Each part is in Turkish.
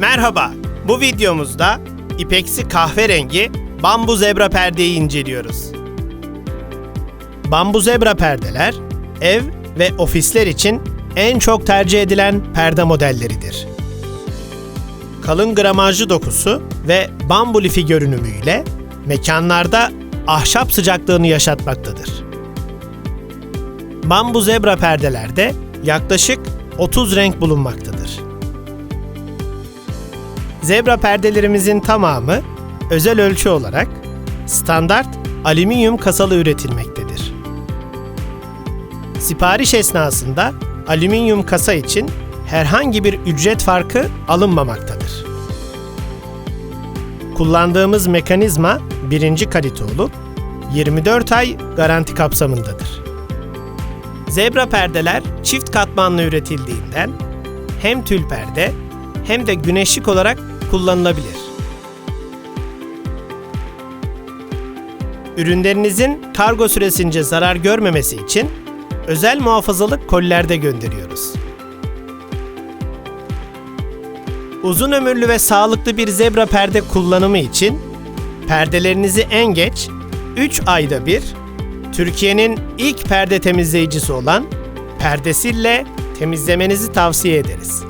Merhaba, bu videomuzda ipeksi kahverengi bambu zebra perdeyi inceliyoruz. Bambu zebra perdeler, ev ve ofisler için en çok tercih edilen perde modelleridir. Kalın gramajlı dokusu ve bambu lifi görünümüyle mekanlarda ahşap sıcaklığını yaşatmaktadır. Bambu zebra perdelerde yaklaşık 30 renk bulunmaktadır. Zebra perdelerimizin tamamı özel ölçü olarak standart alüminyum kasalı üretilmektedir. Sipariş esnasında alüminyum kasa için herhangi bir ücret farkı alınmamaktadır. Kullandığımız mekanizma birinci kalite olup 24 ay garanti kapsamındadır. Zebra perdeler çift katmanlı üretildiğinden hem tül perde hem de güneşlik olarak kullanılabilir. Ürünlerinizin kargo süresince zarar görmemesi için özel muhafazalık kollerde gönderiyoruz. Uzun ömürlü ve sağlıklı bir zebra perde kullanımı için perdelerinizi en geç 3 ayda bir Türkiye'nin ilk perde temizleyicisi olan Perdesille temizlemenizi tavsiye ederiz.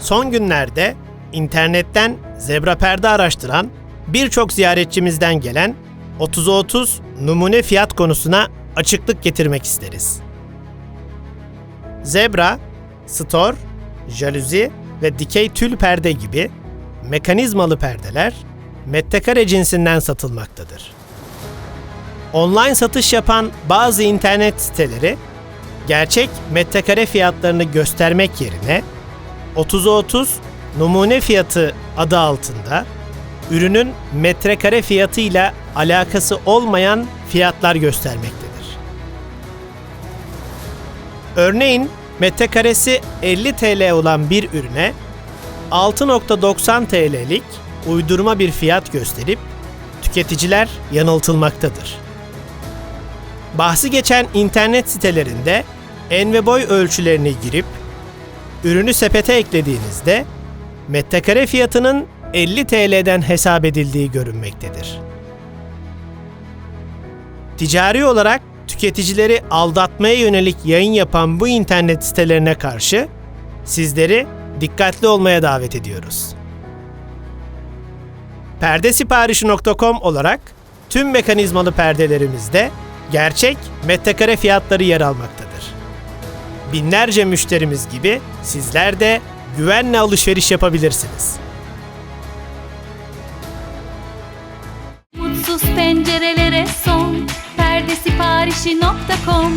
Son günlerde internetten zebra perde araştıran birçok ziyaretçimizden gelen 30'a 30 numune fiyat konusuna açıklık getirmek isteriz. Zebra, stor, jaluzi ve dikey tül perde gibi mekanizmalı perdeler metrekare cinsinden satılmaktadır. Online satış yapan bazı internet siteleri gerçek metrekare fiyatlarını göstermek yerine 30'a 30 numune fiyatı adı altında ürünün metrekare fiyatıyla alakası olmayan fiyatlar göstermektedir. Örneğin metrekaresi 50 TL olan bir ürüne 6.90 TL'lik uydurma bir fiyat gösterip tüketiciler yanıltılmaktadır. Bahsi geçen internet sitelerinde en ve boy ölçülerini girip ürünü sepete eklediğinizde metrekare fiyatının 50 TL'den hesap edildiği görünmektedir. Ticari olarak tüketicileri aldatmaya yönelik yayın yapan bu internet sitelerine karşı sizleri dikkatli olmaya davet ediyoruz. Perdesiparişi.com olarak tüm mekanizmalı perdelerimizde gerçek metrekare fiyatları yer almaktadır. Binlerce müşterimiz gibi sizler de güvenle alışveriş yapabilirsiniz. Mutsuz pencerelere son perdesiparişi.com